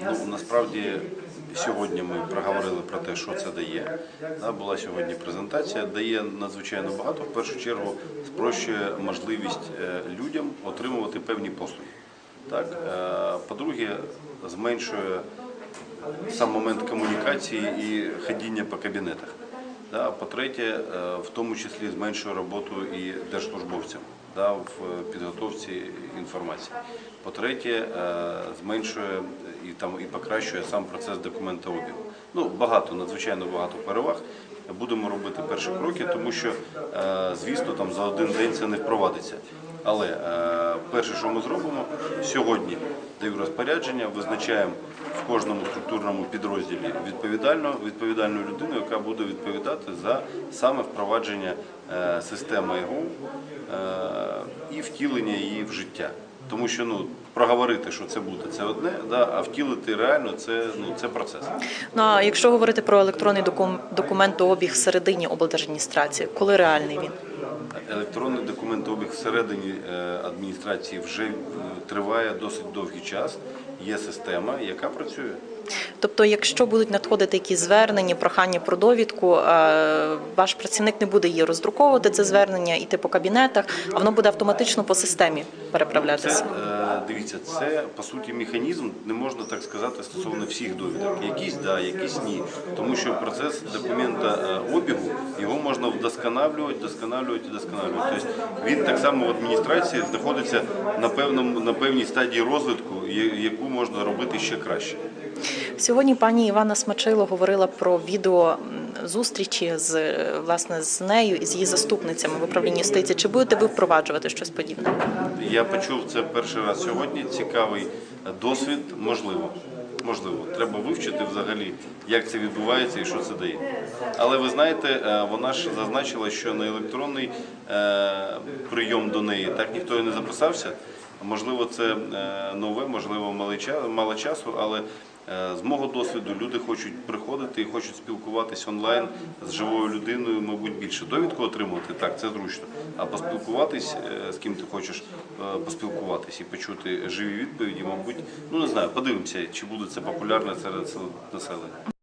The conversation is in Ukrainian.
Ну, насправді сьогодні ми проговорили про те, що це дає. Була сьогодні презентація, дає надзвичайно багато. В першу чергу спрощує можливість е, людям отримувати певні послуги. Е, по-друге, зменшує сам момент комунікації і ходіння по кабінетах. По-третє, е, в тому числі зменшує роботу і держслужбовцям да, в підготовці інформації. По-третє, е, зменшує і там і покращує сам процес документообігу. Ну багато, надзвичайно багато переваг. Будемо робити перші кроки, тому що, е, звісно, там за один день це не впровадиться. Але е, перше, що ми зробимо, сьогодні даю розпорядження, визначаємо в кожному структурному підрозділі відповідальну, відповідальну людину, яка буде відповідати за саме впровадження е, системи ЕГУ і втілення її в життя. Тому що ну проговорити, що це буде, це одне, да, а втілити реально це ну це процес. Ну а якщо говорити про електронний докум- документообіг всередині облдержадміністрації, коли реальний він? Електронний документообіг всередині е, адміністрації вже е, триває досить довгий час. Є система, яка працює. Тобто, якщо будуть надходити якісь звернення, прохання про довідку, е, ваш працівник не буде її роздруковувати це звернення, іти по кабінетах, а воно буде автоматично по системі переправлятися. Дивіться, це по суті механізм, не можна так сказати стосовно всіх довідок. Якісь да, якісь ні. Тому що процес документа е, обігу його можна вдосконалювати, досконалювати, досконалювати. Тобто він так само в адміністрації знаходиться на певному на певній стадії розвитку, яку можна робити ще краще. Сьогодні пані Івана Смачило говорила про відео зустрічі з власне з нею і з її заступницями в управлінні юстиції. Чи будете ви впроваджувати щось подібне? Я почув це перший раз сьогодні. Цікавий досвід, можливо. Можливо, треба вивчити взагалі, як це відбувається і що це дає. Але ви знаєте, е, вона ж зазначила, що на електронний е, прийом до неї так ніхто і не записався. Можливо, це е, нове, можливо, мало часу, але е, з мого досвіду люди хочуть приходити і хочуть спілкуватись онлайн з живою людиною, мабуть, більше довідку отримувати. Так, це зручно. А поспілкуватись е, з ким ти хочеш поспілкуватись і почути живі відповіді, мабуть, ну не знаю, подивимося, чи буде це популярно серед населення.